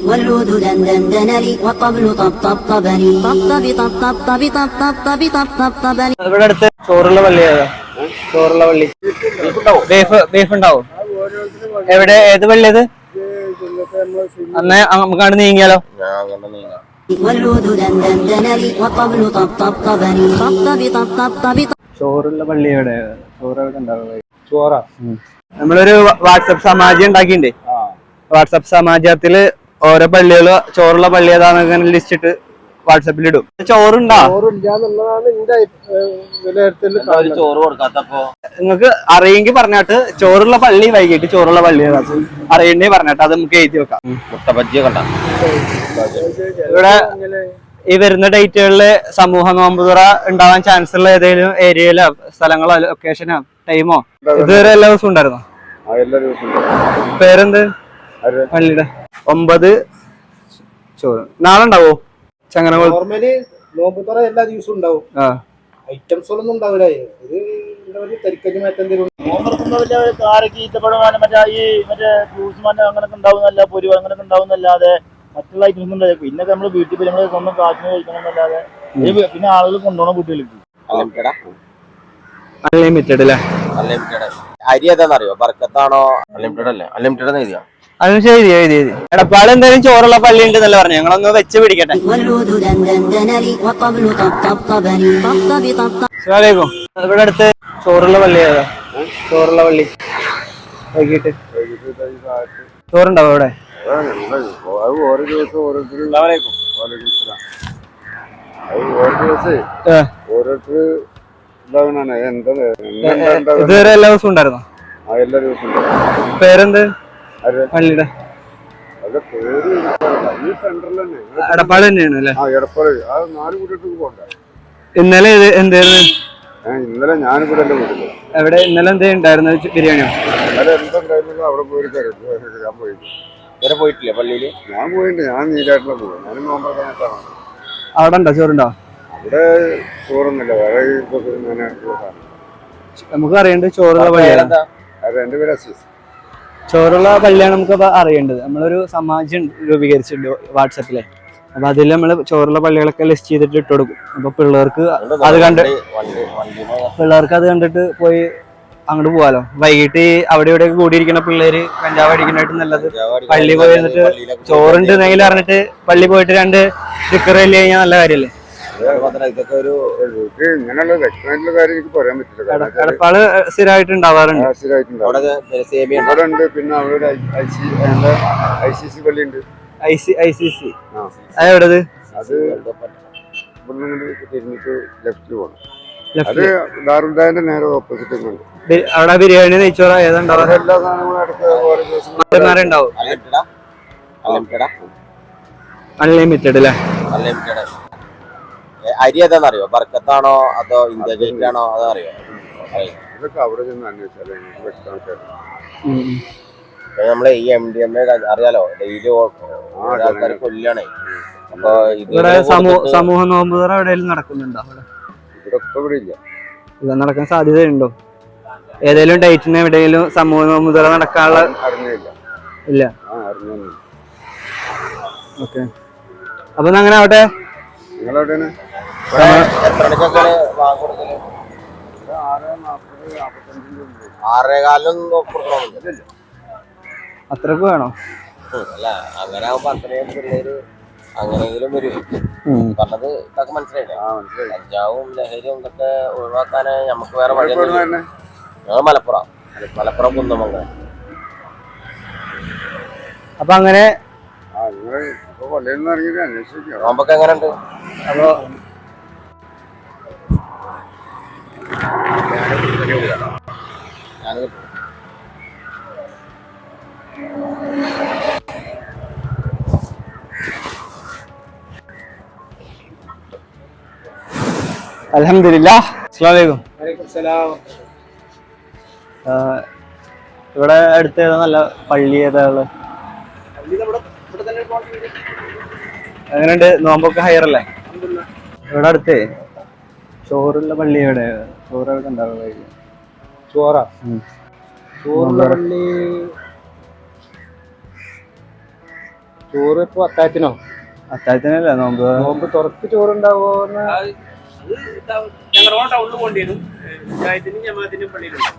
والعود دندن دنلي والطبل طب طب طبني طب طب طب طب طب طب طب طب طب طب طبني ഇവിടെ അടുത്ത് ചോറുള്ള പള്ളി ഏതാ ചോറുള്ള പള്ളി ബീഫ് ബീഫ് ഉണ്ടാവും എവിടെ ഏത് പള്ളി അത് അന്ന് നമുക്ക് അവിടെ നീങ്ങിയാലോ والعود دندن دنلي والطبل طب طب طبني طب طب طب طب طب طب ചോറുള്ള പള്ളി എവിടെ ചോറ് എവിടെ ഉണ്ടാവുക ചോറാ നമ്മളൊരു വാട്സപ്പ് സമാജം ഉണ്ടാക്കിണ്ടേ വാട്സപ്പ് സമാജത്തില് ഓരോ പള്ളികൾ ചോറുള്ള പള്ളി ഏതാന്നൊക്കെ ലിസ്റ്റ് ഇട്ട് വാട്സപ്പിൽ ഇടും. ചോറുണ്ടോ? ചോറ് കൊടുക്കാത്തപ്പോ? നിങ്ങൾക്ക് അറിയെങ്കിൽ പറഞ്ഞാട്ട് ചോറുള്ള പള്ളി വൈകിട്ട് ചോറുള്ള പള്ളി ഏതാ? അറിയണ്ടേ പറഞ്ഞാട്ട് അത് നമുക്ക് എഴുതി വെക്കാം. മുട്ട ബജ്ജി കണ്ട ഇവിടെ ഈ വരുന്ന ഡേറ്റുകളിൽ സമൂഹ നോമ്പുതുറ ഉണ്ടാവാൻ ചാൻസ് ഉള്ള ഏതെങ്കിലും ഏരിയയിലോ സ്ഥലങ്ങളോ ലൊക്കേഷനോ ടൈമോ ഇതുവരെ എല്ലാ ദിവസവും ഉണ്ടായിരുന്നോ? പേരെന്ത്? പള്ളിയുടെ. ഒമ്പത്. ചോറ്. നാളെ ഉണ്ടാവോ ചങ്ങന നോർമലി നോമ്പുതറ എല്ലാ ദിവസവും ഉണ്ടാവും. ആ. ഐറ്റംസുകളൊന്നും ഉണ്ടാവില്ല. ഒരു എന്താ പറയുക തരിക്കഞ്ഞ് മറ്റെന്തെങ്കിലും നോമ്പെടുക്കുന്ന വലിയ കാരക്ക് ഈത്തപ്പഴം അങ്ങനെ മറ്റേ ഈ മറ്റേ ഉണ്ടാവുന്നല്ല പൊരി ഉണ്ടാവുന്നല്ലാതെ മറ്റുള്ള ഐറ്റംസ് ഒന്നും ഉണ്ടാവില്ല. പിന്നെ നമ്മൾ വീട്ടിൽ പോയി നമ്മൾ സ്വന്തം കാശിന് കഴിക്കണം എന്നല്ലാതെ പിന്നെ ആളുകൾ കൊണ്ടുപോകണം വീട്ടിലേക്ക്. അൺലിമിറ്റഡാ അല്ലേ? അൺലിമിറ്റഡ് അരി ഏതാണെന്നറിയോ? ബർക്കത്താണോ? അൺലിമിറ്റഡ് അല്ലേ? അൺലിമിറ്റഡ് എന്ന് എഴുതിയാ? അതും ശരി എഴുതി എഴുതി എടപ്പാട് എന്തായാലും ചോറുള്ള പള്ളി ഉണ്ട് എന്നല്ല പറഞ്ഞു? ഞങ്ങളൊന്ന് വെച്ച് പിടിക്കട്ടെ. ഇവിടെ അടുത്ത് ചോറുള്ള പള്ളി ഏതാ? ചോറുള്ള പള്ളി. വൈകിട്ട്. ചോറുണ്ടാവും ഇവിടെ ഇതുവരെ എല്ലാ ദിവസവും ഉണ്ടായിരുന്നു. പേരെന്ത്? പള്ളിയുടെ. എടപ്പാട് തന്നെയാണ് അല്ലേ? ഇന്നലെ എന്തായിരുന്നു? ഇന്നലെ ഞാൻ ഇവിടെ അവിടെ ഇന്നലെ എന്തേ ഉണ്ടായിരുന്നു ബിരിയാണിയോ? ഇവിടെ പോയിട്ടില്ല. പള്ളിയിൽ? ഞാൻ പോയിട്ടുണ്ട് ഞാൻ നീലായിട്ടുള്ള പോയി ഞാൻ നോമ്പ്രദാനത്താണ് അവിടെ ഉണ്ടോ? ചോറുണ്ടോ? അവിടെ ചോറൊന്നുമില്ല. വേറെ നമുക്ക് അറിയണ്ട് ചോറുള്ള പള്ളിയാണ് അതെ എന്റെ പേര് അസീസ്. ചോറുള്ള പള്ളിയാണ് നമുക്ക് അറിയേണ്ടത്. നമ്മളൊരു സമാജം രൂപീകരിച്ചിട്ടുണ്ട് വാട്സപ്പിലെ. അപ്പൊ അതിൽ നമ്മൾ ചോറുള്ള പള്ളികളൊക്കെ ലിസ്റ്റ് ചെയ്തിട്ട് ഇട്ട് കൊടുക്കും. അപ്പൊ പിള്ളേർക്ക് അത് കണ്ട് പിള്ളേർക്ക് അത് കണ്ടിട്ട് പോയി അങ്ങോട്ട് പോവാലോ. വൈകിട്ട് അവിടെ ഇവിടെ കൂടിയിരിക്കുന്ന പിള്ളേര് കഞ്ചാവ് അടിക്കുന്നതായിട്ട് നല്ലത്. പള്ളി പോയി ചോറുണ്ട് എന്നെങ്കിൽ അറിഞ്ഞിട്ട് പള്ളി പോയിട്ട് രണ്ട് ഇല്ല കഴിഞ്ഞാൽ നല്ല കാര്യല്ലേ? ഇതൊക്കെ ഒരു എനിക്ക് ഇങ്ങനെയുള്ള വ്യക്തമായിട്ടുള്ള കാര്യം എനിക്ക് പറയാൻ പറ്റില്ല. സ്ഥിരമായിട്ട് ഉണ്ടാവാറുണ്ട് അവിടെ ഉണ്ട്. പിന്നെ അവിടെ ഒരു I C I C C പള്ളി ഉണ്ട് I C I C C. ആ. അതെവിടത് അത് ഇവിടെ നിന്ന് തിരിഞ്ഞിട്ട് ലെഫ്റ്റിൽ പോകണം അത് ലെഫ്റ്റ് ദാറുദാന്റെ നേരെ ഓപ്പോസിറ്റ് ഉണ്ട് അവിടെ ബിരിയാണി നെയ്ച്ചോറ ഏതാണ്ടാവും എല്ലാ സാധനങ്ങളും അടുത്ത് അൺലിമിറ്റഡ് അല്ലേ അൺലിമിറ്റഡ് അരി ഏതാണെന്നറിയോ ബർക്കത്താണോ അതോ ഇന്ത്യ ഗേറ്റ് ആണോ അതോ അറിയോ അറിയോ ഇതൊക്കെ അവിടെ ചെന്ന് അന്വേഷിച്ചാലേ എനിക്ക് വ്യക്തമായിട്ട് അറിയാം. ഇപ്പൊ നമ്മളെ ഈ എം ഡി എം എ അറിയാലോ? ഡെയിലി ആൾക്കാർ കൊല്ലാണേ. അപ്പൊ ഇവിടെ സമൂഹ നോമ്പ് എവിടെയെങ്കിലും നടക്കുന്നുണ്ടോ ഇവിടെ ഇല്ല. നടക്കാൻ സാധ്യതയുണ്ടോ? ഏതെങ്കിലും ഡേറ്റിന് എവിടെയെങ്കിലും സമൂഹ നോമ്പുതറ നടക്കാനുള്ള അറിഞ്ഞില്ല. ഇല്ല. ഓക്കെ. അപ്പൊ അങ്ങനെ ആവട്ടെ? നിങ്ങളെവിടെയാണ്? അത്രയ്ക്ക് വേണോ. അല്ല അങ്ങനെ ആവുമ്പോ അത്രയും പിള്ളേര് അങ്ങനെയെങ്കിലും വരും. പറഞ്ഞത് ഇതൊക്കെ മനസ്സിലായില്ലേ? കഞ്ചാവും ലഹരിയും ഇതൊക്കെ ഒഴിവാക്കാന് നമുക്ക് വേറെ വഴി ഞങ്ങൾ മലപ്പുറം. മലപ്പുറം കുന്നമംഗലം. അപ്പൊ അങ്ങനെ നോമ്പൊക്കെ എങ്ങനെയുണ്ട്? അപ്പോ അലഹമില്ല ഇവിടെ അടുത്ത് ഏതാ നല്ല പള്ളി ഏതാ ഉള്ളത് എങ്ങനെയുണ്ട്? നോമ്പൊക്കെ ഹയർ അല്ലേ ഇവിടെ അടുത്തേ ചോറുള്ള പള്ളി എവിടെ ചോറ്? എവിടെ ഉണ്ടാവുക ചോറ ചോറുള്ളി ചോറ് ഇപ്പൊ അത്താഴത്തിനോ? അത്താഴത്തിനല്ല നോമ്പ്? നോമ്പ് തുറക്ക് ചോറുണ്ടാവോ ഞങ്ങളുടെ ടൗണിൽ പോകേണ്ടി വരും. പഞ്ചായത്തിനും ജമാഅത്തിനും പള്ളിയിലുണ്ട്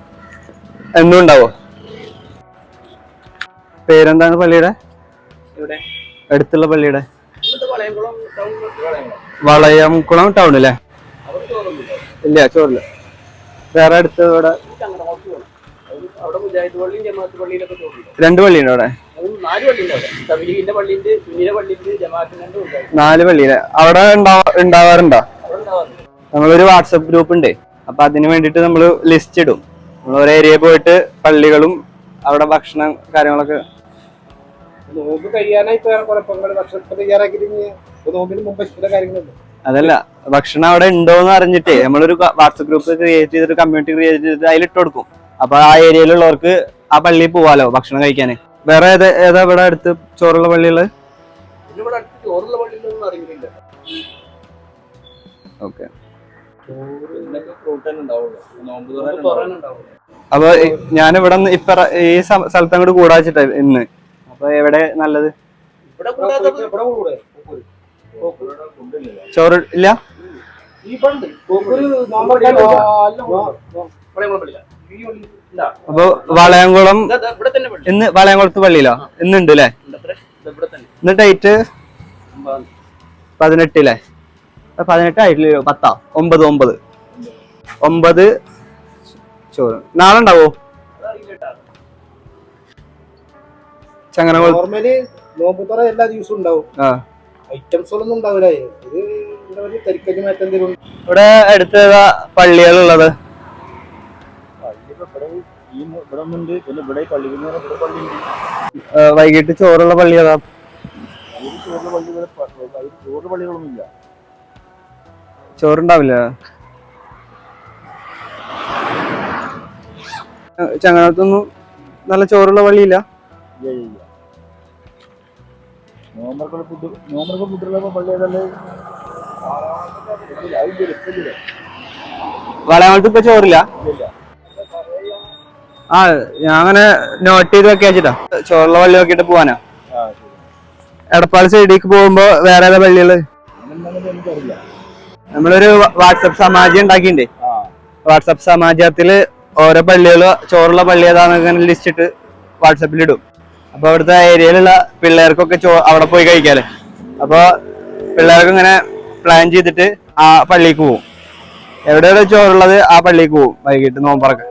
എന്നും ഉണ്ടാവോ പേരെന്താണ് പള്ളിയുടെ? ഇവിടെ അടുത്തുള്ള പള്ളിയുടെ? വളയംകുളം ടൗൺ. വളയംകുളം. ടൗണിലെ? ഇല്ല ചോറില്ല. വേറെ അടുത്ത് ഇവിടെ രണ്ട് പള്ളിയുണ്ട് അവിടെ. നാല് പള്ളിയിലെ. അവിടെ ഉണ്ടാവാ ഉണ്ടാവാറുണ്ടോ? നമ്മളൊരു വാട്സപ്പ് ഗ്രൂപ്പ് ഉണ്ട്. അപ്പൊ അതിന് വേണ്ടിട്ട് നമ്മൾ ലിസ്റ്റ് ഇടും. നമ്മൾ ഓരോ ഏരിയ പോയിട്ട് പള്ളികളും അവിടെ ഭക്ഷണം കാര്യങ്ങളൊക്കെ നോമ്പ് കഴിയാനായി കുഴപ്പങ്ങൾ ഭക്ഷണം ഇപ്പൊ നോമ്പിന് മുമ്പ് ഇഷ്ട കാര്യങ്ങളുണ്ട് അതല്ല ഭക്ഷണം അവിടെ ഉണ്ടോന്ന് അറിഞ്ഞിട്ടേ നമ്മളൊരു വാട്സപ്പ് ഗ്രൂപ്പ് ക്രിയേറ്റ് ചെയ്തൊരു കമ്മ്യൂണിറ്റി ക്രിയേറ്റ് ചെയ്തിട്ട് അതിൽ ഇട്ട് കൊടുക്കും. അപ്പൊ ആ ഏരിയയിലുള്ളവർക്ക് ആ പള്ളിയിൽ പോവാലോ ഭക്ഷണം കഴിക്കാന് വേറെ ഏതാ ഏതാ ഇവിടെ അടുത്ത് ചോറുള്ള പള്ളികൾ ഓക്കെ. അപ്പൊ ഞാനിവിടെ ഇപ്പൊ ഈ സ്ഥലത്തങ്ങോട്ട് സ്ഥലത്ത് അങ്ങോട്ട് കൂടാച്ചിട്ടാ ഇന്ന്. അപ്പൊ എവിടെ നല്ലത്? ഇവിടെ കൂടാത്തത് ഇവിടെ കൂടെ. ചോറ് ഇല്ല? അപ്പൊ വളയംകുളം ഇന്ന് വളയംകുളത്ത് പള്ളിയിലോ? ഇന്നുണ്ട് അല്ലേ ഇന്ന് ഡേറ്റ് പതിനെട്ടില്ലേ? പതിനെട്ടായിട്ടില്ല പതിനെട്ട് ആയിട്ടില്ലയോ പത്താ? ഒമ്പത് ഒമ്പത്. ഒമ്പത് ചോറ്. നാളെ ഉണ്ടാവോ ചങ്ങനകുളം നോർമലി നോമ്പ് തുറ എല്ലാ ദിവസവും ഉണ്ടാവും. ആ. ഐറ്റംസുകളൊന്നും ഉണ്ടാവില്ല. ഇത് എന്താ പറയുക കരിക്കഞ്ഞ് മറ്റെന്തെങ്കിലും ഇവിടെ അടുത്ത് ഏതാ പള്ളികളുള്ളത്? വൈകിട്ട് ചോറുള്ള പള്ളി ഏതാ? ചോറുണ്ടാവില്ല? ചങ്ങനത്തൊന്നും നല്ല ചോറുള്ള പള്ളിയില്ല? നോമ്പർക്കുള്ള ഫുഡ് നോമ്പറക്കുള്ള ഫുഡുള്ള പള്ളി ഏതല്ലേ? ഇപ്പൊ ചോറില്ല? ആ ഞാൻ അങ്ങനെ നോട്ട് ചെയ്ത് വെക്കാ വെച്ചിട്ടാ. ചോറുള്ള പള്ളി നോക്കിട്ട് പോവാനാ? എടപ്പാൾ സൈഡിലേക്ക് പോകുമ്പോ വേറെ ഏതാ പള്ളികൾ? നമ്മളൊരു വാട്സപ്പ് സമാജം ഉണ്ടാക്കിണ്ടേ വാട്സപ്പ് സമാജത്തിൽ ഓരോ പള്ളികൾ ചോറുള്ള പള്ളി ഏതാണെന്ന് ലിസ്റ്റ് ഇട്ട് വാട്സപ്പിൽ ഇടും അപ്പൊ അവിടുത്തെ ഏരിയയിലുള്ള പിള്ളേർക്കൊക്കെ അവിടെ പോയി കഴിക്കാൽ. അപ്പൊ പിള്ളേർക്ക് ഇങ്ങനെ പ്ലാൻ ചെയ്തിട്ട് ആ പള്ളിക്ക് പോകും എവിടെയാണ് ചോറുള്ളത് ആ പള്ളിക്ക് പോവും വൈകിട്ട് നോമ്പറക്ക്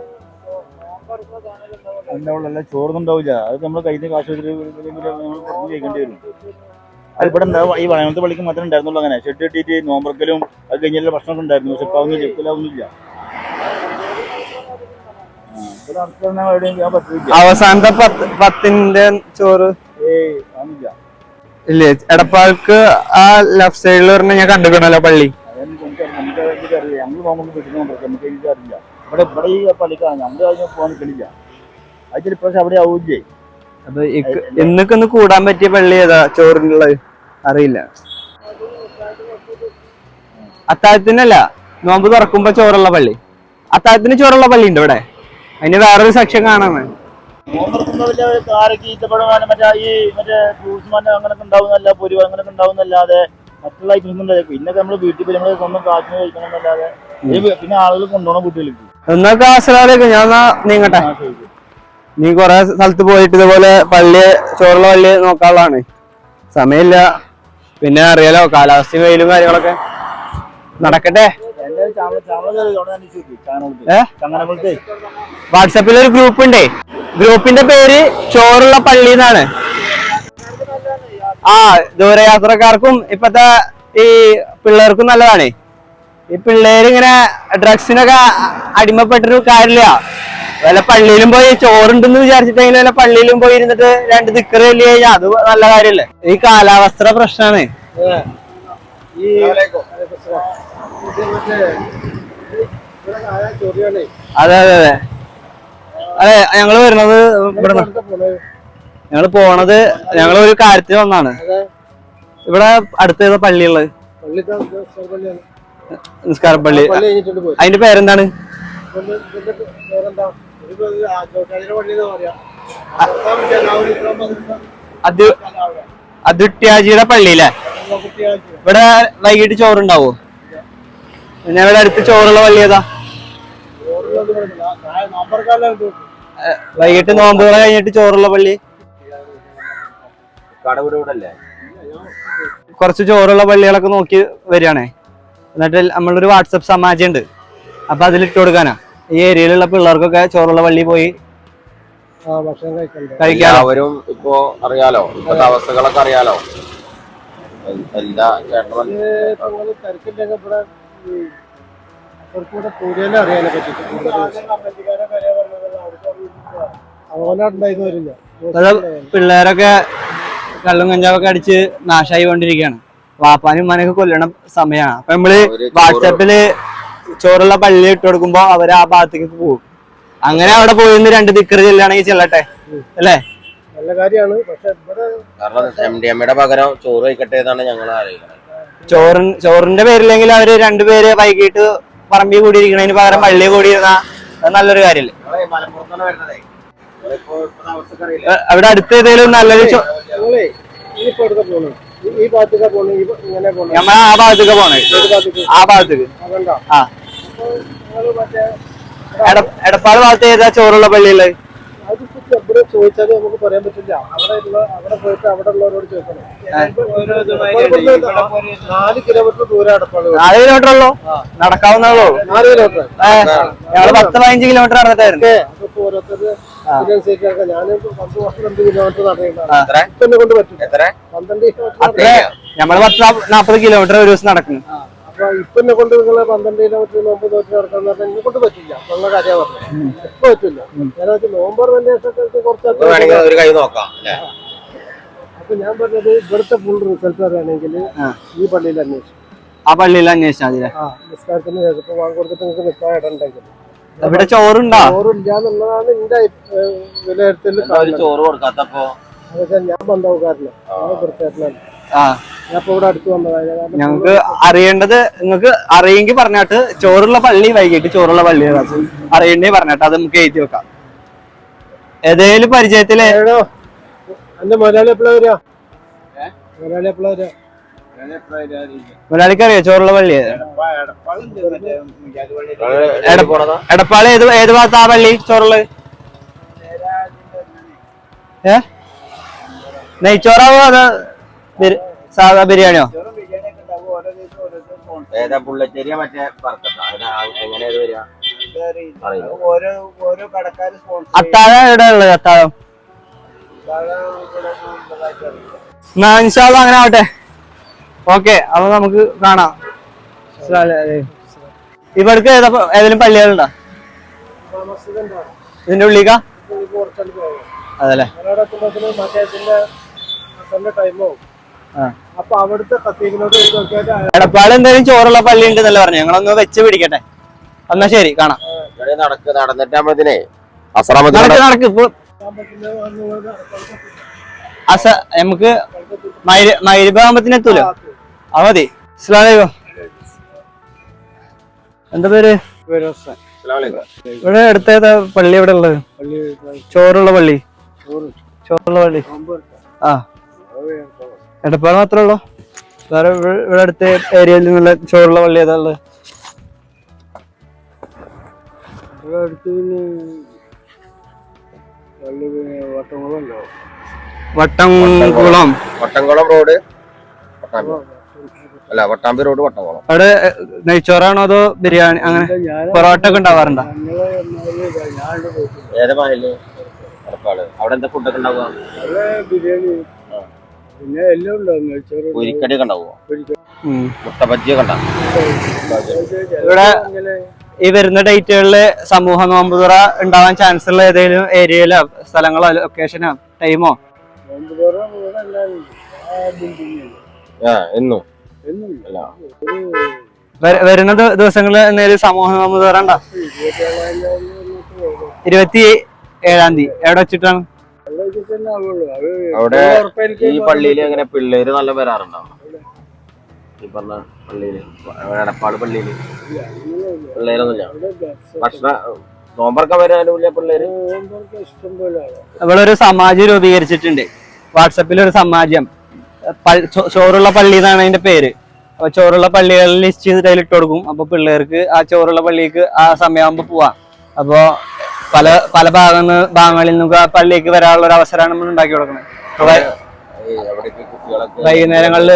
ഉണ്ടാവുള്ള ചോറൊന്നും ഉണ്ടാവില്ല അത് നമ്മൾ കയ്യിൽ കാശ് കഴിക്കേണ്ടി വരും. അത് ഇവിടെ ഈ വയനാട്ട് പള്ളിക്ക് മാത്രമേ ഉണ്ടായിരുന്നുള്ളൂ അങ്ങനെ. ഷെഡ് കെട്ടിയിട്ട് നോമ്പറക്കലും അത് ഭക്ഷണമൊക്കെ ഉണ്ടായിരുന്നു. പക്ഷെ ഇപ്പൊ അതൊന്നും ചെപ്പിലാവുന്നില്ല ഇവിടെ അടുത്ത് എവിടെയും ചെയ്യാൻ പറ്റില്ല അവസാനത്തെ പത്ത് പത്തിന്റെ ചോറ്. ഇല്ലേ എടപ്പാൾക്ക് ആ ലെഫ്റ്റ് സൈഡിൽ പറഞ്ഞ ഞാൻ കണ്ടുക്കണല്ലോ പള്ളി. അപ്പൊ എന്നൊക്കെ ഒന്ന് കൂടാൻ പറ്റിയ പള്ളി ഏതാ? ചോറിനുള്ളത്. അറിയില്ല. അത്താഴത്തിനല്ല നോമ്പ് തുറക്കുമ്പോ ചോറുള്ള പള്ളി. അത്താഴത്തിന് ചോറുള്ള പള്ളി ഉണ്ട് ഇവിടെ? അതിന് വേറൊരു സെക്ഷൻ കാണാന്ന് മറ്റേ ഈ മറ്റേ ഉണ്ടാവുന്നല്ല പൊരി ഉണ്ടാവുന്നല്ലാതെ മറ്റുള്ള ഐറ്റംസ് നമ്മൾ വീട്ടിൽ പോയി നമ്മൾ സ്വന്തം കാശിന് കഴിക്കണം എന്നല്ലാതെ. ഇത് പിന്നെ ആളുകൾ കൊണ്ടുപോകണം വീട്ടിലേക്ക് എന്നൊക്കെ ആശ്രയിലേക്ക് ഞാൻ നീങ്ങട്ടെ. നീ കൊറേ സ്ഥലത്ത് പോയിട്ട് ഇതുപോലെ പള്ളി ചോറുള്ള പള്ളി നോക്കാനുള്ളതാണ്. സമയമില്ല. പിന്നെ അറിയാലോ കാലാവസ്ഥയും വെയിലും കാര്യങ്ങളൊക്കെ. നടക്കട്ടെ? വാട്സപ്പിൽ ഒരു ഗ്രൂപ്പ് ഉണ്ട്. ഗ്രൂപ്പിന്റെ പേര് ചോറുള്ള പള്ളി എന്നാണ്. ആ ദൂരയാത്രക്കാർക്കും ഇപ്പത്തെ ഈ പിള്ളേർക്കും നല്ലതാണ്. ഈ പിള്ളേര് ഇങ്ങനെ ഡ്രഗ്സിനൊക്കെ അടിമപ്പെട്ടൊരു കാര്യമില്ല. വല്ല പള്ളിയിലും പോയി ചോറുണ്ടെന്ന് വിചാരിച്ചിട്ടെങ്കിലും വല്ല പള്ളിയിലും പോയി ഇരുന്നിട്ട് രണ്ട് ദിക്കറ് ചൊല്ലി കഴിഞ്ഞാൽ അത് നല്ല കാര്യല്ലേ ഈ കാലാവസ്ഥ പ്രശ്നമാണ്. ഈ അതെ അതെ അതെ അതെ ഞങ്ങൾ വരുന്നത് ഇവിടെ ഞങ്ങൾ പോണത് ഞങ്ങൾ ഒരു കാര്യത്തിന് വന്നാണ് ഇവിടെ അടുത്ത പള്ളിയുള്ളത് നിസ്കാര പള്ളി അതിന്റെ പേരെന്താണ് അത് അതുട്ട്യാജിയുടെ പള്ളിയിലെ. ഇവിടെ വൈകിട്ട് ചോറുണ്ടാവോ? പിന്നെ ഇവിടെ അടുത്ത് ചോറുള്ള പള്ളി ഏതാ? വൈകിട്ട് നോമ്പുകൾ കഴിഞ്ഞിട്ട് ചോറുള്ള പള്ളി? കുറച്ച് ചോറുള്ള പള്ളികളൊക്കെ നോക്കി വരികയാണേ. എന്നിട്ട് നമ്മളൊരു വാട്സപ്പ് സമാജം ഉണ്ട്. അപ്പൊ അതിൽ ഇട്ട് കൊടുക്കാനാ. ഈ ഏരിയയിലുള്ള പിള്ളേർക്കൊക്കെ ചോറുള്ള പള്ളി പോയി കഴിക്കാലോ. എല്ലാവരും ഇപ്പോ അറിയാലോ ഇപ്പോഴത്തെ അവസ്ഥകളൊക്കെ അറിയാലോ. എല്ലാ ചേട്ടൻ ഇവിടെ അറിയാനെ വരില്ല പിള്ളേരൊക്കെ കള്ളും കഞ്ചാവൊക്കെ അടിച്ച് നാശായി കൊണ്ടിരിക്കുകയാണ്. വാപ്പാനും മനൊക്കെ കൊല്ലണ സമയമാണ് അപ്പൊ നമ്മൾ അവർ വാട്സാപ്പിൽ ചോറുള്ള പള്ളി ഇട്ട് കൊടുക്കുമ്പോ അവർ ആ ഭാഗത്തേക്ക് പോകും. അങ്ങനെ അവിടെ പോയി രണ്ട് തിക്കറി ചെല്ലാണെങ്കിൽ ചെല്ലട്ടെ? അല്ലേ? നല്ല കാര്യമാണ്. പക്ഷെ കാരണം എം ഡി എമ്മയുടെ പകരം ചോറ് കഴിക്കട്ടെ എന്നാണ് ഞങ്ങൾ ആലോചിക്കുന്നത്. ചോറിന്റെ പേരില്ലെങ്കിൽ അവർ രണ്ടുപേര് വൈകിട്ട് പറമ്പിൽ കൂടിയിരിക്കണതിന് പകരം പള്ളിയിൽ കൂടിയിരുന്ന നല്ലൊരു കാര്യല്ലേ? അവിടെ അടുത്ത് ഏതെങ്കിലും നല്ലൊരു ഈ ഭാഗത്തേക്കാ പോണു. ഇങ്ങനെ ആ ഭാഗത്തേക്ക് പോണേ? ഏത് ഭാഗത്തേക്ക്? ആ ഭാഗത്തേക്ക്. ആ എടപ്പാട് ഭാഗത്ത് ഏതാ ചോറുള്ള പള്ളിയിൽ? അതിപ്പോ ഇവിടെ ചോദിച്ചാൽ നമുക്ക് പറയാൻ പറ്റില്ല അവിടെ ഉള്ള അവിടെ പോയിട്ട് അവിടെ ഉള്ളവരോട് ചോദിക്കണം നാല് കിലോമീറ്റർ ദൂരം നാല് കിലോമീറ്റർ ഉള്ളൂ നടക്കാവുന്നതേ ഉള്ളൂ നാല് കിലോമീറ്റർ ഞങ്ങൾ പത്ത് പതിനഞ്ച് കിലോമീറ്റർ നടന്നിട്ടായിരുന്നു ഞാനിപ്പോ പത്ത് കിലോമീറ്റർ കൊണ്ട് പന്ത്രണ്ട് അത്രേ. നമ്മൾ പത്ത് നാപ്പത് കിലോമീറ്റർ ഒരു ദിവസം നടക്കുന്നു അപ്പൊ ഇപ്പൊ എന്നെ കൊണ്ട് നിങ്ങൾ പന്ത്രണ്ട് കിലോമീറ്റർ നോമ്പ് നോക്കി നടക്കാൻ പറഞ്ഞാൽ എന്നെ കൊണ്ട് പറ്റില്ല. എന്നുള്ള കാര്യം പറഞ്ഞു. ഇപ്പൊ പറ്റില്ല ഞാൻ വെച്ചാൽ നോമ്പ് പറഞ്ഞ ശേഷമൊക്കെ കുറച്ച് ഇപ്പൊ വേണമെങ്കിൽ ഒരു കൈ നോക്കാം അല്ലേ? അപ്പൊ ഞാൻ പറഞ്ഞത് ഇവിടുത്തെ ഫുൾ റിസൾട്ട് പറയുകയാണെങ്കിൽ. ഈ പള്ളിയിൽ അന്വേഷിച്ചു. ആ പള്ളിയിൽ അന്വേഷിച്ചാൽ മതി ആ നിസ്കാരത്തിന് വാങ്ങി കൊടുത്തിട്ട് നിങ്ങൾക്ക് നിൽക്കാൻ ഇടം ഉണ്ടായിരുന്നു ഇവിടെ ചോറുണ്ടോ? ചോറില്ല എന്നുള്ളതാണ് എന്റെ വിലയിരുത്തൽ ചോറ് കൊടുക്കാത്തപ്പോ? ഞാൻ ബന്ധവുകാരനാണ്. ഞാൻ വൃത്തിയായിട്ടാണ് ഞങ്ങക്ക് അറിയേണ്ടത് നിങ്ങക്ക് അറിയെങ്കിൽ പറഞ്ഞാട്ട് ചോറുള്ള പള്ളി വൈകിട്ട് ചോറുള്ള പള്ളി? അറിയണ്ടേ പറഞ്ഞാട്ട് അത് നമുക്ക് എഴുതി വെക്കാം. ഏതേലും പരിചയത്തിൽ? മുതലാളിക്ക് അറിയോ? ചോറുള്ള പള്ളി? എടപ്പാൾ ഏത് ഏത് ഭാഗത്താ ആ പള്ളി ചോറുള്ള? ഏ? നെയ്ച്ചോറാവോ അതോ സാധാ ബിരിയാണിയോ? ഏതാ പുള്ളച്ചേരിയ മറ്റേ വരിക? അത്താഴം എവിടെ ഉള്ളത് അത്താഴം അങ്ങനെ ആവട്ടെ. ഓക്കെ അപ്പൊ നമുക്ക് കാണാം. ഇവിടേക്ക് ഏതാ ഏതെങ്കിലും പള്ളികളുണ്ടോ? ഇതിന്റെ ഉള്ളിക്കാ? അതല്ലേ. അപ്പൊ അവിടുത്തെ എടപ്പാട് എന്തായാലും ചോറുള്ള പള്ളി ഉണ്ട് എന്നല്ല പറഞ്ഞു ഞങ്ങളൊന്ന് വെച്ച് പിടിക്കട്ടെ. എന്നാ ശരി കാണാം. നടക്ക് നടന്നിട്ടാകുമ്പോഴത്തേനെ നടക്ക് നടക്ക്. ഇപ്പൊ അസ നമുക്ക് മൈരിഭാഗത്തിന് എത്തൂലോ? ആ മതി. അസ്സലാമലൈക്കും എന്താ പേര്? ഇവിടെ അടുത്ത പള്ളി എവിടെ ഉള്ളത് ചോറുള്ള പള്ളി. ചോറുള്ള പള്ളി. ആ. എടപ്പാട് മാത്രമേ ഉള്ളൂ? വേറെ ഇവിടെ ഇവിടെ അടുത്ത ഏരിയയിൽ നിന്നുള്ള ചോറുള്ള പള്ളി ഏതാ ഉള്ളത്? വട്ടംകുളം. വട്ടംകുളം റോഡ്. അല്ല വട്ടാമ്പി റോഡ് വട്ടംകുളം. അവിടെ നെയ്ച്ചോറാണോ അതോ ബിരിയാണി? അങ്ങനെ പൊറോട്ട ഒക്കെ ഉണ്ടാവാറുണ്ടോ? അവിടെ എന്താ ഫുഡൊക്കെ ഉണ്ടാവുക? ബിരിയാണി. പിന്നെ എല്ലാം ഉണ്ടാവും? ഉണ്ടാവും? ഇവിടെ ഈ വരുന്ന ഡേറ്റുകളിൽ സമൂഹ നോമ്പുതുറ ഉണ്ടാവാൻ ചാൻസ് ഉള്ള ഏതെങ്കിലും ഏരിയയിലോ സ്ഥലങ്ങളോ ലൊക്കേഷനോ ടൈമോ ആ എന്നും? അല്ല. വരുന്ന ദിവസങ്ങളിൽ എന്തെങ്കിലും സമൂഹ നോമ്പുതുറ ഉണ്ടോ? ഇരുപത്തി ഏഴാം തീയതി. എവിടെ വെച്ചിട്ടാണ്? അവിടെ ഈ പള്ളിയിൽ അങ്ങനെ പിള്ളേര് നല്ല വരാറുണ്ടോ? ഈ പറഞ്ഞ പള്ളിയിൽ എടപ്പാട് പള്ളിയിൽ. പിള്ളേരൊന്നുമില്ല? ഭക്ഷണ നോമ്പറക്കം വരാനുമില്ല പിള്ളേര്? ഇവിടെ ഒരു സമാജം രൂപീകരിച്ചിട്ടുണ്ട്. വാട്സപ്പിൽ ഒരു സമാജം ചോറുള്ള പള്ളി എന്നാണ് അതിന്റെ പേര്. അപ്പൊ ചോറുള്ള പള്ളികളിൽ ലിസ്റ്റ് ചെയ്തിട്ട് അതിലിട്ട് ഇട്ട് കൊടുക്കും. അപ്പൊ പിള്ളേർക്ക് ആ ചോറുള്ള പള്ളിക്ക് ആ സമയമാകുമ്പോ പോവാം. അപ്പൊ പല പല ഭാഗങ്ങൾ ഭാഗങ്ങളിൽ നിന്നും ആ പള്ളിക്ക് വരാനുള്ള ഒരു അവസരമാണ് നമ്മൾ ഉണ്ടാക്കി കൊടുക്കുന്നത്. വൈകുന്നേരങ്ങളിൽ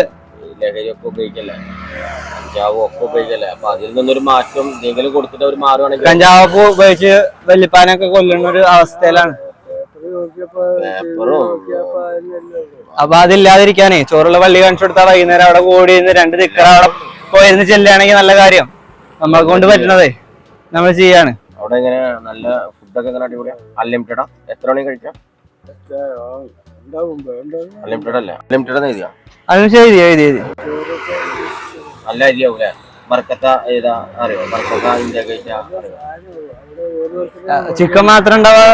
ലഹരിയൊക്കെ ഉപയോഗിക്കല്ലേ? കഞ്ചാവും ഒക്കെ ഉപയോഗിക്കല്ലേ? അപ്പൊ അതിൽ നിന്നൊരു മാറ്റം എന്തെങ്കിലും കൊടുത്തിട്ട് അവർ മാറുവാണെങ്കിൽ കഞ്ചാവ് ഉപയോഗിച്ച് വല്യപ്പാനൊക്കെ കൊല്ലുന്ന ഒരു അവസ്ഥയിലാണ്. അപ്പൊ അതില്ലാതിരിക്കാനേ ചോറുള്ള പള്ളി കാണിച്ചു കൊടുത്താൽ വൈകുന്നേരം അവിടെ കൂടി ഇരുന്ന് രണ്ട് തിക്കറ അവിടെ പോയിരുന്ന് ചെല്ലുകയാണെങ്കിൽ നല്ല കാര്യം. നമ്മളെ കൊണ്ട് പറ്റുന്നതേ നമ്മൾ ചെയ്യാണ്. അവിടെ എങ്ങനെ നല്ല ഫുഡൊക്കെ എങ്ങനെ അടിപൊളിയാ. അൺലിമിറ്റഡാ എത്ര മണി കഴിക്കാം? അൺലിമിറ്റഡ് അല്ലേ? അൺലിമിറ്റഡ് എഴുതിയാ? എഴുതി എഴുതി നല്ല അരിയാവൂലേ ബർക്കത്ത ഏതാ? അറിയോ? ബർക്കത്ത ഇന്ത്യ അറിയോ? ചിക്കൻ മാത്രം ഉണ്ടാവുക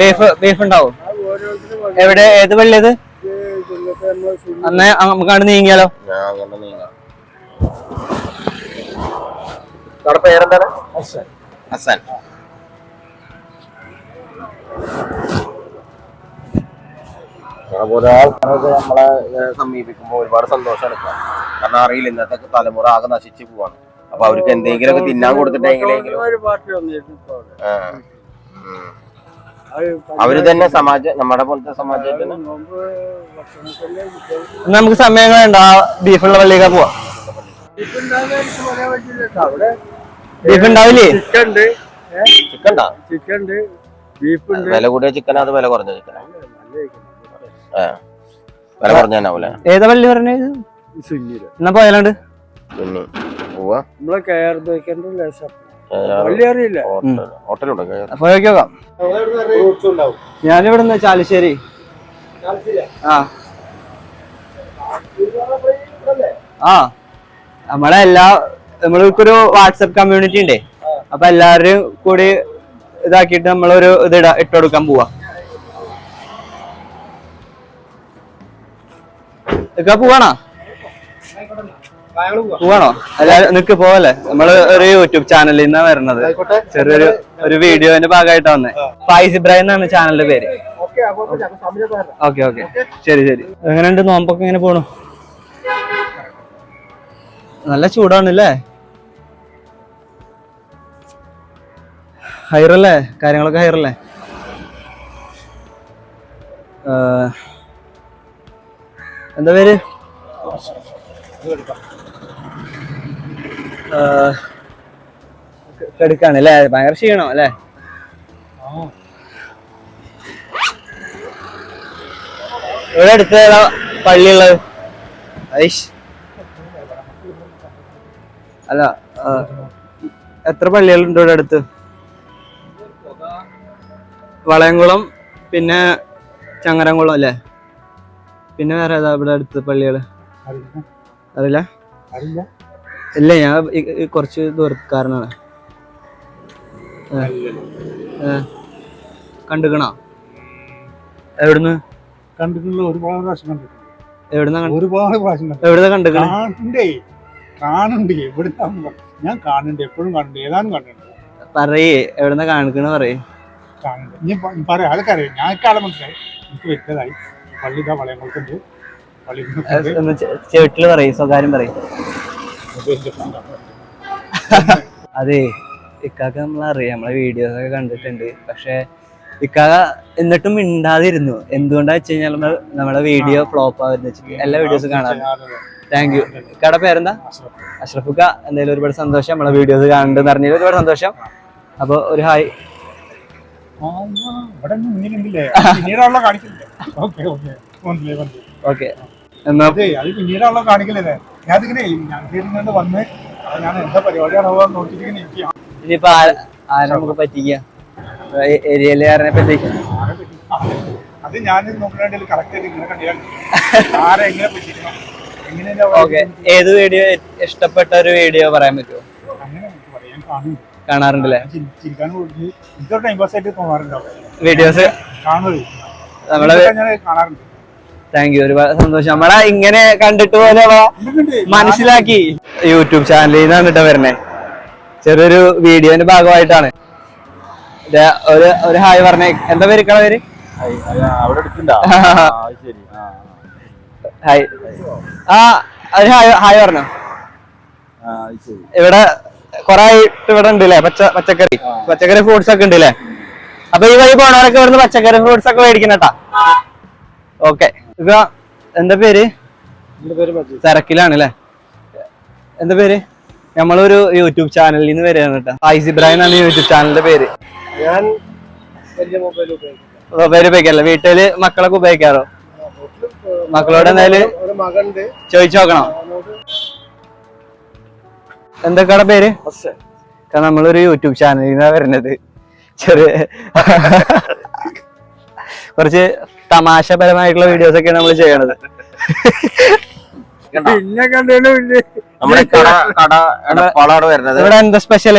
ബീഫ് ബീഫ് ഉണ്ടാവും എവിടെ? ഏത് പള്ളിയത് അന്നേ നമുക്ക് അവിടെ നീങ്ങിയാലോ? ഞാൻ അങ്ങനെ നീങ്ങാം. പേരെന്താണ്? ഹസൻ ഓരോ നമ്മളെ സമീപിക്കുമ്പോൾ ഒരുപാട് സന്തോഷമാണ്. കാരണം അറിയില്ല ഇന്നത്തെ തലമുറ ആകെ നശിച്ചു പോവാണ്. അപ്പൊ അവർക്ക് എന്തെങ്കിലും ഒക്കെ തിന്നാൻ കൊടുത്തിട്ടെങ്കിലും. അവർ തന്നെ സമാജ നമ്മുടെ പോലത്തെ സമാജത്തിന് നമുക്ക് സമയങ്ങളുണ്ടോ ബീഫുള്ള പള്ളിയൊക്കെ പോവാം. ബീഫ് ഉണ്ടാവില്ലേ? ചിക്കൻ ഉണ്ട് ചിക്കൻ ഉണ്ടാ ചിക്കൻ ഉണ്ട് ബീഫ് ഉണ്ട് വില കൂടിയ ചിക്കൻ അത് വില കുറഞ്ഞ ചിക്കൻ വില കുറഞ്ഞാവൂലേ ഏതാ പള്ളി പറഞ്ഞത് എന്നാ പോയാലുണ്ട്? നമ്മളെ കയർ അറിയില്ല. നോക്കാം ഞാനിവിടുന്ന് ചാലിശ്ശേരി. ആ. ആ. നമ്മളെ എല്ലാ നമ്മൾക്കൊരു വാട്സപ്പ് കമ്മ്യൂണിറ്റി ഉണ്ടേ. അപ്പൊ എല്ലാവരും കൂടി ഇതാക്കിയിട്ട് നമ്മളൊരു ഇത് ഇടാ ഇട്ട് കൊടുക്കാൻ പോവാ. നിക്കാ പോവാണോ? പോവാണോ? എല്ലാരും നിക്ക് പോവല്ലേ? നമ്മൾ ഒരു യൂട്യൂബ് ചാനലിൽ നിന്നാ വരണത് ചെറിയൊരു ഒരു വീഡിയോന്റെ ഭാഗമായിട്ടാ വന്നേ ഫായിസ് ഇബ്രാഹിം എന്നാണ് ചാനലിന്റെ പേര്. ഓക്കെ ഓക്കെ ശരി ശരി. എങ്ങനെയുണ്ട് നോമ്പൊക്കെ എങ്ങനെ പോണു? നല്ല ചൂടാണല്ലേ ഹൈറല്ലേ? കാര്യങ്ങളൊക്കെ ഹൈറല്ലേ? എന്താ പേര്? എടുക്കാണ് അല്ലേ ഭയങ്കര ക്ഷീണം അല്ലേ? ഇവിടെ അടുത്ത് ഏതാ പള്ളിയുള്ളത്? ഐഷ്. അല്ല എത്ര പള്ളികളുണ്ട് ഇവിടെ അടുത്ത്? വളയംകുളം പിന്നെ ചങ്ങരംകുളം അല്ലേ? പിന്നെ വേറെ ഏതാ ഇവിടെ അടുത്ത് പള്ളികൾ? അറിയില്ല. ഇല്ല ഞാൻ കുറച്ച് ദൂരക്കാരനാണ്. കണ്ടുക്കണോ? എവിടുന്ന്? കണ്ടിട്ടുള്ള ഒരുപാട് പ്രാവശ്യം കണ്ടിട്ടുണ്ട്. എവിടുന്ന ഒരുപാട് പ്രാവശ്യം എവിടുന്ന കാണണ്ടേ? കാണണ്ടേ? ഞാൻ കാണുന്നുണ്ട് എപ്പോഴും കാണുന്നുണ്ട് ഏതാനും കണ്ടിട്ടുണ്ട് പറയേ എവിടുന്ന കാണിക്കണ പറയേ. കാണുന്നുണ്ട്. ഇനി പറയാം. അതൊക്കെ അറിയാം. ഞാൻ ആളെ മനസ്സിലായി. എനിക്ക് വ്യക്തതായി പള്ളി ഇതാ വളയങ്ങൾക്കുണ്ട്. പള്ളി ചേട്ടിൽ പറയും സ്വകാര്യം പറയും. അതെ ഇക്കാക്ക നമ്മളറിയാം നമ്മളെ വീഡിയോസ് ഒക്കെ കണ്ടിട്ടുണ്ട്. പക്ഷെ ഇക്കാക്ക എന്നിട്ടും മിണ്ടാതിരുന്നു. എന്തുകൊണ്ടാ വെച്ച് കഴിഞ്ഞാൽ നമ്മളെ നമ്മുടെ വീഡിയോ ഫ്ലോപ്പ് ആവുന്ന വെച്ചിട്ട് എല്ലാ വീഡിയോസും കാണാൻ താങ്ക് യു ഇക്കയുടെ പേരെന്താ? അഷ്റഫുക്ക. എന്തായാലും ഒരുപാട് സന്തോഷം. നമ്മളെ വീഡിയോസ് കാണുന്നുണ്ടെന്ന് അറിഞ്ഞതിൽ ഒരുപാട് സന്തോഷം. അപ്പോൾ ഒരു ഹായ് ഓക്കെ എന്നാ ഞാൻ ഇതിങ്ങനെ ഞാൻ വന്ന് ഞാൻ എന്താ പരിപാടിയാണോ നോക്കിയിട്ട് ഇരിക്കുക ഇനിയിപ്പോ ആരെ നമുക്ക് പറ്റിക്ക? ഏരിയയിലുകാരനെ പറ്റി. അത് ഞാൻ കറക്റ്റ് ഇങ്ങനെ ആരെ എങ്ങനെ പറ്റിക്കണം? എങ്ങനെ ഏത് വീഡിയോ ഇഷ്ടപ്പെട്ട ഒരു വീഡിയോ പറയാൻ പറ്റുമോ അങ്ങനെ പറയാൻ കാണുന്നുണ്ട് കാണാറുണ്ടല്ലേ? അല്ലേ വീഡിയോസ് നമ്മളെ ഞാൻ കാണാറുണ്ട്. താങ്ക് യു ഒരുപാട് സന്തോഷം. നമ്മളെ ഇങ്ങനെ കണ്ടിട്ട് പോലെ മനസ്സിലാക്കി. യൂട്യൂബ് ചാനലിൽ നിന്നാണ് കേട്ടോ വരണേ ചെറിയൊരു വീഡിയോന്റെ ഭാഗമായിട്ടാണ്. ഒരു ഒരു ഹായ് പറഞ്ഞേ. എന്താ പേര്? ഇക്കള പേര്? ഹായ് ആ ഒരു ഹായ് ഹായ് പറഞ്ഞോ. ഇവിടെ കൊറേ ആയിട്ട് ഇവിടെ ഉണ്ട് പച്ച പച്ചക്കറി. പച്ചക്കറി ഫ്രൂട്ട്സ് ഒക്കെ ഉണ്ട് അല്ലേ അപ്പൊ ഈ വഴി പോണവരൊക്കെ ഇവിടുന്ന് പച്ചക്കറി ഫ്രൂട്ട്സ് ഒക്കെ മേടിക്കണട്ടാ ഓക്കെ. ഇപ്പൊ എന്താ പേര്? എന്റെ പേര് മജീദ്. തിരക്കിലാണ് അല്ലേ എന്താ പേര്? നമ്മളൊരു യൂട്യൂബ് ചാനലിൽ നിന്ന് വരികയാണ് കേട്ടോ ഐസ് ഇബ്രാഹിം ആണ് യൂട്യൂബ് ചാനലിന്റെ പേര്. ഞാൻ മൊബൈൽ ഉപയോഗിക്കാറില്ല. വീട്ടിൽ മക്കളൊക്കെ ഉപയോഗിക്കാറോ? മക്കളോട് എന്തായാലും ചോദിച്ചു നോക്കണം? എന്തൊക്കെയാണ് പേര്? കാരണം നമ്മളൊരു യൂട്യൂബ് ചാനലിൽ നിന്നാണ് വരുന്നത്. ചെറിയ കുറച്ച് തമാശപരമായിട്ടുള്ള വീഡിയോസ് ഒക്കെയാണ് നമ്മൾ ചെയ്യണത്. പിന്നെ കണ്ടു നമ്മുടെ കട കട എടപ്പാളാണ് വരുന്നത്. ഇവിടെ എന്താ സ്പെഷ്യൽ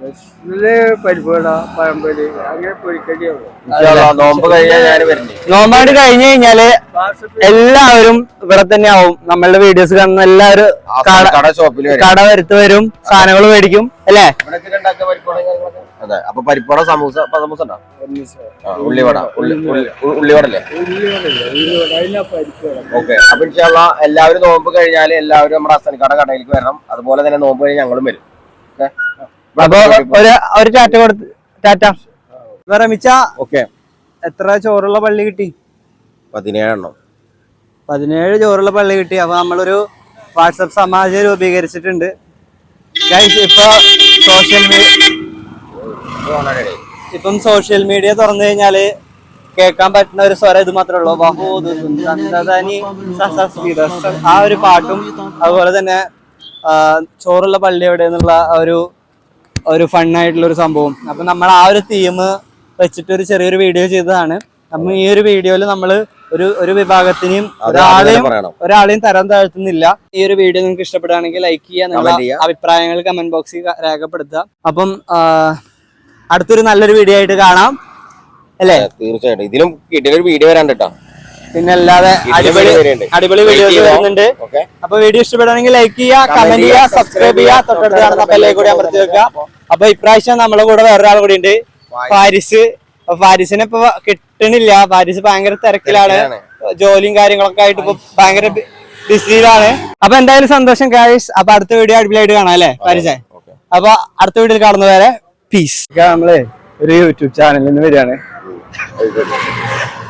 ഇതിൽ പരിപ്പുവട പഴംപൊരി അങ്ങനെ പൊരിക്കടിയാണ് ഇൻഷാല്ലാ, നോമ്പ് കഴിഞ്ഞാൽ ഞാൻ വരുന്നുണ്ട് നോമ്പാണ്ട് കഴിഞ്ഞു കഴിഞ്ഞാൽ എല്ലാവരും ഇവിടെ തന്നെ ആവും. നമ്മളുടെ വീഡിയോസ് കാണുന്ന എല്ലാവരും കട- കട ഷോപ്പിൽ വരും. കട വരുത്ത് വരും സാധനങ്ങൾ മേടിക്കും അല്ലേ? അതെ അപ്പൊ പരിപ്പട സമൂസ അപ്പൊ സമൂസ. ഉള്ളിവട ഉള്ളി ഉള്ളി- ഉള്ളിവട. അല്ലേ ഓക്കെ അപ്പൊ ഇൻഷാള്ള എല്ലാവരും നോമ്പ് കഴിഞ്ഞാൽ എല്ലാവരും നമ്മുടെ അസൻ കട കടയിലേക്ക് വരണം. അതുപോലെ തന്നെ നോമ്പ് കഴിഞ്ഞ് ഞങ്ങളും വരും. ഓക്കെ? അപ്പൊ ഒരു ഒരു ടാറ്റ കൊടുത്ത് ടാറ്റ. ഓക്കെ. എത്ര ചോറുള്ള പള്ളി കിട്ടി? പതിനേഴെണ്ണം. പതിനേഴ് ചോറുള്ള പള്ളി കിട്ടി. അപ്പൊ നമ്മളൊരു വാട്സപ്പ് സമാജം രൂപീകരിച്ചിട്ടുണ്ട്. Guys, ഇപ്പൊ സോഷ്യൽ മീഡിയ ഇപ്പം സോഷ്യൽ മീഡിയ തുറന്നു കഴിഞ്ഞാൽ കേൾക്കാൻ പറ്റുന്ന ഒരു സ്വരം ഇത് മാത്രമേ ഉള്ളൂ. ബഹൂദ് സുന്ദരനി ആ ഒരു പാട്ടും അതുപോലെ തന്നെ ചോറുള്ള പള്ളി എവിടെ എന്നുള്ള ഒരു ഒരു ഫണ്ണായിട്ടുള്ള ഒരു സംഭവം. അപ്പൊ നമ്മൾ ആ ഒരു തീം വെച്ചിട്ട് ഒരു ചെറിയൊരു വീഡിയോ ചെയ്തതാണ്. നമ്മ ഈ ഒരു വീഡിയോയിൽ നമ്മൾ ഒരു ഒരു വിഭാഗത്തിനെയും ഒരാളെയും ഒരാളെയും തരം താഴ്ത്തുന്നില്ല. ഈ ഒരു വീഡിയോ നിങ്ങൾക്ക് ഇഷ്ടപ്പെടുകയാണെങ്കിൽ ലൈക്ക് ചെയ്യുക നിങ്ങളുടെ അഭിപ്രായങ്ങൾ കമന്റ് ബോക്സിൽ രേഖപ്പെടുത്തുക. അപ്പം അടുത്തൊരു നല്ലൊരു വീഡിയോ ആയിട്ട് കാണാം. അല്ലേ? തീർച്ചയായിട്ടും. ഇതിലും കിട്ടിയൊരു വീഡിയോ വരാൻ കേട്ടോ പിന്നെ അല്ലാതെ അടിപൊളി അടിപൊളി വീഡിയോ വരുന്നുണ്ട്. അപ്പൊ വീഡിയോ ഇഷ്ടപ്പെടുകയാണെങ്കിൽ ലൈക്ക് ചെയ്യുക കമന്റ് ചെയ്യുക സബ്സ്ക്രൈബ് ചെയ്യുക. തൊട്ടടുത്ത് കാണുന്ന ബെല്ലേ കൂടി അമർത്തി വെക്കുക. അപ്പൊ ഇപ്രാവശ്യം നമ്മളെ കൂടെ വേറൊരാൾ കൂടി ഉണ്ട്. ഫാരിസ് പാരിസിനെ ഫാരിസിനെ ഇപ്പൊ കിട്ടണില്ല. ഫാരിസ് ഭയങ്കര തിരക്കിലാണ്. ജോലിയും കാര്യങ്ങളൊക്കെ ആയിട്ട് ഇപ്പൊ ഭയങ്കര ബിസിയിലാണ്. അപ്പൊ എന്തായാലും സന്തോഷം കാഴ്സ് അപ്പൊ അടുത്ത വീഡിയോ അടിപൊളിയായിട്ട് കാണാം അല്ലേ? ഫാരിസെ അപ്പൊ അടുത്ത വീഡിയോ വീഡിയോയിൽ കാണുന്നവരെ പീസ് നമ്മളെ ഒരു യൂട്യൂബ് ചാനലിൽ നിന്ന് വരികയാണ്.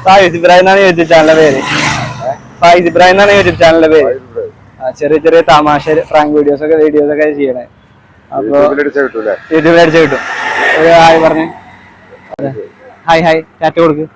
ഫായിസ് ഇബ്രാഹിം എന്നാണ് യൂട്യൂബ് ചാനലിന്റെ പേര്. ഫായിസ് ഇബ്രാഹിം എന്നാണ് യൂട്യൂബ് ചാനലിന്റെ പേര്. ചെറിയ ചെറിയ തമാശ ഫ്രാങ്ക് വീഡിയോസ് ഒക്കെ വീഡിയോസ് ഒക്കെ ചെയ്യണേ. യൂട്യൂബിൽ അടിച്ചു കിട്ടും. ഒരു ഹായ് പറഞ്ഞു. Hi hi. ടാറ്റ കൊടുക്ക്.